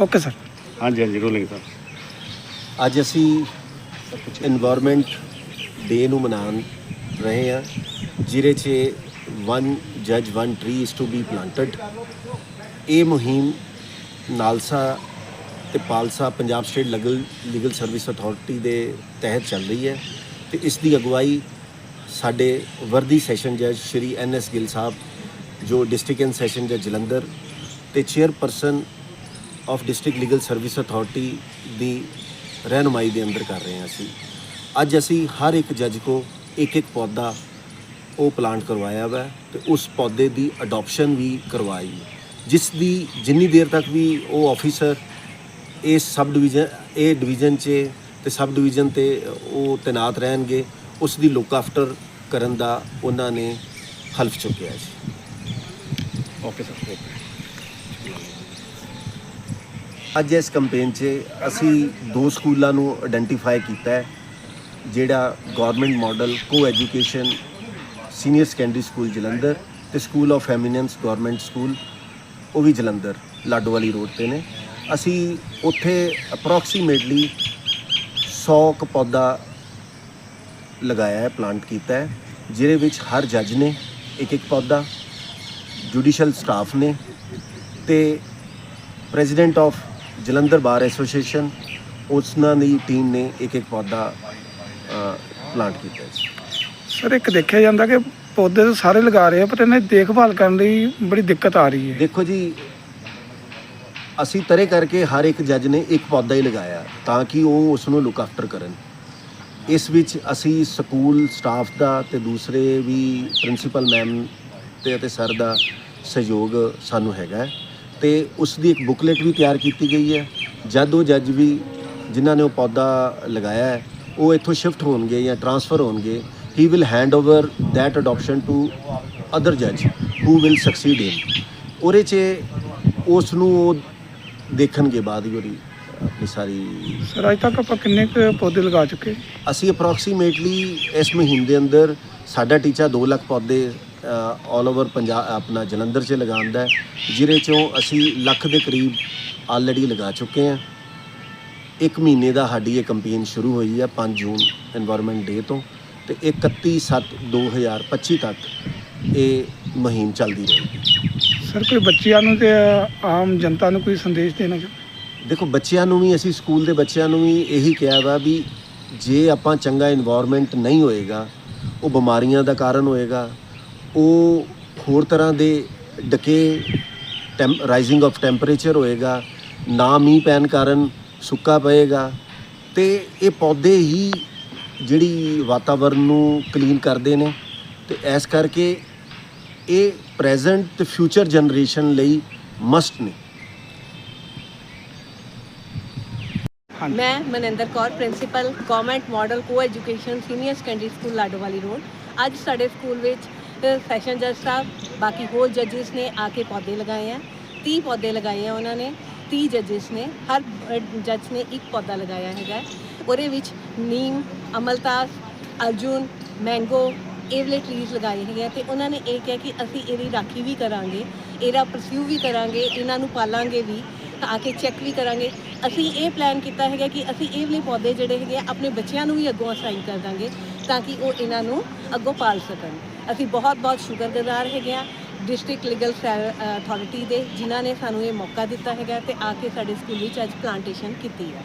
Okay sir. ਹਾਂਜੀ ਹਾਂਜੀ rolling sir. ਅੱਜ ਅਸੀਂ এনवायरमेंट ਡੇ ਨੂੰ ਮਨਾਉਣ ਰਹੇ ਹਾਂ। ਜਿਹਦੇ 'ਚ ਵਨ ਜੱਜ one tree is to be planted ਇਹ ਮੁਹਿੰਮ ਨਾਲਸਾ ਤੇ PALSA Punjab state legal legal service authority ਦੇ ਤਹਿਤ ਚੱਲ ਰਹੀ ਹੈ। ਤੇ ਇਸ ਦੀ ਅਗਵਾਈ ਸਾਡੇ ਵਰਦੀ ਸੈਸ਼ਨ ਜੱਜ ਸ਼੍ਰੀ ਐਨ ਐਸ ਗਿੱਲ ਸਾਹਿਬ ਜੋ ਡਿਸਟ੍ਰਿਕਟ ਸੈਸ਼ਨ ਜੱਜ ਜਲੰਧਰ ਤੇ chairperson of district legal service authority ਦੀ ਰਹਿਨੁਮਾਈ ਦੇ ਅੰਦਰ ਕਰ ਰਹੇ ਹਾਂ ਅਸੀਂ। ਅੱਜ ਅਸੀਂ ਹਰ ਇੱਕ ਜੱਜ ਕੋ ਇੱਕ ਇੱਕ ਪੌਦਾ ਉਹ ਪਲਾਂਟ ਕਰਵਾਇਆ ਵਾ ਤੇ ਉਸ ਪੌਦੇ ਦੀ ਅਡਾਪਸ਼ਨ ਵੀ ਕਰਵਾਈ। ਜਿਸ ਦੀ ਜਿੰਨੀ ਦੇਰ ਤੱਕ ਵੀ ਉਹ ਆਫੀਸਰ ਇਹ ਸਬ ਡਿਵੀਜ਼ਨ ਇਹ ਡਿਵੀਜ਼ਨ 'ਚ ਤੇ ਸਬ ਡਿਵੀਜ਼ਨ ਤੇ ਉਹ ਤੈਨਾਤ ਰਹਿਣਗੇ, ਉਸ ਦੀ ਲੁੱਕ ਆਫਟਰ ਕਰਨ ਦਾ ਉਹਨਾਂ ਨੇ ਹਲਫ ਚੁੱਕਿਆ ਜੀ। ਓਕੇ ਸਰ ਓਕੇ ਅੱਜ ਇਸ ਕੈਂਪੇਨ 'ਚ ਅਸੀਂ ਦੋ ਸਕੂਲਾਂ ਨੂੰ ਆਇਡੈਂਟੀਫਾਈ ਕੀਤਾ ਹੈ, ਜਿਹੜਾ government model co education senior secondary school Jalandhar ਤੇ school of eminence government school ਉਹ ਵੀ ਜਲੰਧਰ ਲਾਡੋਵਾਲੀ ਰੋਡ ਤੇ ਨੇ। ਅਸੀਂ ਉੱਥੇ ਅਪਰੋਕਸੀਮੇਟਲੀ 100 ਕ ਪੌਦਾ ਲਗਾਇਆ ਹੈ ਪਲਾਂਟ ਕੀਤਾ ਹੈ, ਜਿਹਦੇ ਵਿੱਚ ਹਰ ਜੱਜ ਨੇ ਇੱਕ ਇੱਕ ਪੌਦਾ ਜੁਡੀਸ਼ੀਅਲ ਸਟਾਫ ਨੇ ਤੇ president of Jalandhar bar association ਉਸਨਾਂ ਦੀ ਟੀਮ ਨੇ ਇੱਕ ਇੱਕ ਪੌਦਾ ਪਲਾਂਟ ਕੀਤਾ ਹੈ ਸਰ ਇੱਕ ਦੇਖਿਆ ਜਾਂਦਾ ਕਿ ਪੌਦੇ ਤਾਂ ਸਾਰੇ ਲਗਾ ਰਹੇ ਆ ਪਰ ਇਹਨਾਂ ਦੀ ਦੇਖਭਾਲ ਕਰਨ ਲਈ ਬੜੀ ਦਿੱਕਤ ਆ ਰਹੀ ਹੈ। ਦੇਖੋ ਜੀ ਅਸੀਂ ਤਰੇ ਕਰਕੇ ਹਰ ਇੱਕ ਜੱਜ ਨੇ ਇੱਕ ਪੌਦਾ ਹੀ ਲਗਾਇਆ ਤਾਂ ਕਿ ਉਹ ਉਸ ਨੂੰ ਲੁੱਕ ਆਫਟਰ ਕਰਨ। ਇਸ ਵਿੱਚ ਅਸੀਂ ਸਕੂਲ ਸਟਾਫ ਦਾ ਤੇ ਦੂਸਰੇ ਵੀ ਪ੍ਰਿੰਸੀਪਲ ਮੈਮ ਤੇ ਅਤੇ ਸਰ ਦਾ ਸਹਿਯੋਗ ਸਾਨੂੰ ਹੈਗਾ ਤੇ ਉਸ ਦੀ ਇੱਕ ਬੁਕਲੇਟ ਵੀ ਤਿਆਰ ਕੀਤੀ ਗਈ ਹੈ। ਜਦ ਉਹ ਜੱਜ ਵੀ ਜਿਨ੍ਹਾਂ ਨੇ ਉਹ ਪੌਦਾ ਲਗਾਇਆ ਹੈ ਉਹ ਇੱਥੋਂ ਸ਼ਿਫਟ ਹੋਣਗੇ ਜਾਂ ਟਰਾਂਸਫਰ ਹੋਣਗੇ। He will hand over that adoption to other judge who will succeed him ਉਹਦੇ 'ਚ ਉਸ ਨੂੰ ਉਹ ਦੇਖਣਗੇ ਬਾਅਦ ਹੀ ਉਹਦੀ ਆਪਣੀ ਸਾਰੀ ਸਰ ਅੱਜ ਤੱਕ ਆਪਾਂ ਕਿੰਨੇ ਕੁ ਪੌਦੇ ਲਗਾ ਚੁੱਕੇ? ਅਸੀਂ ਅਪਰੋਕਸੀਮੇਟਲੀ ਇਸ ਮਹੀਨੇ ਦੇ ਅੰਦਰ ਸਾਡਾ ਟੀਚਾ 2 ਲੱਖ ਪੌਦੇ ਆਲ ਓਵਰ ਪੰਜਾਬ ਆਪਣਾ ਜਲੰਧਰ 'ਚ ਲਗਾਉਂਦਾ ਹੈ। ਜਿਹਦੇ ਚੋਂ ਅਸੀਂ ਲੱਖ ਦੇ ਕਰੀਬ ਆਲਰੇਡੀ ਲਗਾ ਚੁੱਕੇ ਹਾਂ। ਇੱਕ ਮਹੀਨੇ ਦਾ ਸਾਡੀ ਇਹ ਕੰਪੇਨ ਸ਼ੁਰੂ ਹੋਈ ਹੈ 5 ਜੂਨ এনवायरमेंट ਡੇ ਤੋਂ ਤੇ 31 7 2025 ਤੱਕ ਇਹ ਮਹੀਮ ਚੱਲਦੀ ਰਹੇਗੀ। ਸਰ ਕੋਈ ਬੱਚਿਆਂ ਨੂੰ ਤੇ ਆਮ ਜਨਤਾ ਨੂੰ ਕੋਈ ਸੰਦੇਸ਼ ਦੇਣਾ ਚਾਹੁੰਦਾ? ਦੇਖੋ ਬੱਚਿਆਂ ਨੂੰ ਵੀ ਅਸੀਂ ਸਕੂਲ ਦੇ ਬੱਚਿਆਂ ਨੂੰ ਵੀ ਇਹੀ ਕਿਹਾ ਵਾ ਵੀ ਜੇ ਆਪਾਂ ਚੰਗਾ এনवायरमेंट ਨਹੀਂ ਹੋਏਗਾ ਉਹ ਬਿਮਾਰੀਆਂ ਦਾ ਕਾਰਨ ਹੋਏਗਾ ਉਹ ਹੋਰ ਤਰ੍ਹਾਂ ਦੇ ਡਕੇ ਰਾਈਜ਼ਿੰਗ ਆਫ ਟੈਂਪਰੇਚਰ ਹੋਏਗਾ ਨਾ ਮੀਂਹ ਪੈਣ ਕਾਰਨ ਸੁੱਕਾ ਪਏਗਾ ਤੇ ਇਹ ਪੌਦੇ ਹੀ ਜਿਹੜੀ ਵਾਤਾਵਰਨ ਨੂੰ ਕਲੀਨ ਕਰਦੇ ਨੇ ਤੇ ਇਸ ਕਰਕੇ ਇਹ ਪ੍ਰੈਜ਼ੈਂਟ ਤੇ ਫਿਊਚਰ ਜਨਰੇਸ਼ਨ ਲਈ ਮਸਟ ਨੇ। ਮੈਂ Maninder Kaur principal government model co education senior secondary school Ladowali road. ਅੱਜ ਸਾਡੇ ਸਕੂਲ ਵਿੱਚ ਸੈਸ਼ਨ ਜੱਜ ਸਾਹਿਬ ਬਾਕੀ ਹੋਰ ਜੱਜਿਸ ਨੇ ਆ ਕੇ ਪੌਦੇ ਲਗਾਏ ਆ। 30 ਪੌਦੇ ਲਗਾਏ ਆ ਉਹਨਾਂ ਨੇ 30 ਜੱਜਿਸ ਨੇ ਹਰ ਜੱਜ ਨੇ ਇੱਕ ਪੌਦਾ ਲਗਾਇਆ ਹੈਗਾ। ਉਹਦੇ ਵਿੱਚ ਨੀਮ ਅਮਲਤਾਸ ਅਰਜੁਨ ਮੈਂਗੋ ਏਵਲੇ ਟਰੀਜ਼ ਲਗਾਏ ਹੈਗੇ ਆ ਤੇ ਉਹਨਾਂ ਨੇ ਇਹ ਕਿਹਾ ਕਿ ਅਸੀਂ ਇਹਦੀ ਰਾਖੀ ਵੀ ਕਰਾਂਗੇ ਇਹਦਾ ਪਰਸਿਊ ਵੀ ਕਰਾਂਗੇ ਇਹਨਾਂ ਨੂੰ ਪਾਲਾਂਗੇ ਵੀ ਆ ਕੇ ਚੈੱਕ ਵੀ ਕਰਾਂਗੇ। ਅਸੀਂ ਇਹ ਪਲਾਨ ਕੀਤਾ ਹੈਗਾ ਕਿ ਅਸੀਂ ਇਹ ਵਾਲੇ ਪੌਦੇ ਜਿਹੜੇ ਹੈਗੇ ਆ, ਆਪਣੇ ਬੱਚਿਆਂ ਨੂੰ ਵੀ ਅੱਗੋਂ ਅਸਾਈਨ ਕਰ ਦਾਂਗੇ ਤਾਂ ਕਿ ਉਹ ਇਹਨਾਂ ਨੂੰ ਅੱਗੋਂ ਪਾਲ ਸਕਣ। ਅਸੀਂ ਬਹੁਤ ਬਹੁਤ ਸ਼ੁਕਰਗੁਜ਼ਾਰ ਹੈਗੇ ਆ ਡਿਸਟ੍ਰਿਕਟ ਲੀਗਲ ਅਥਾਰਟੀ ਦੇ, ਜਿਨ੍ਹਾਂ ਨੇ ਸਾਨੂੰ ਇਹ ਮੌਕਾ ਦਿੱਤਾ ਹੈਗਾ ਤੇ ਆ ਕੇ ਸਾਡੇ ਸਕੂਲ ਵਿੱਚ ਅੱਜ ਪਲਾਂਟੇਸ਼ਨ ਕੀਤੀ ਹੈ।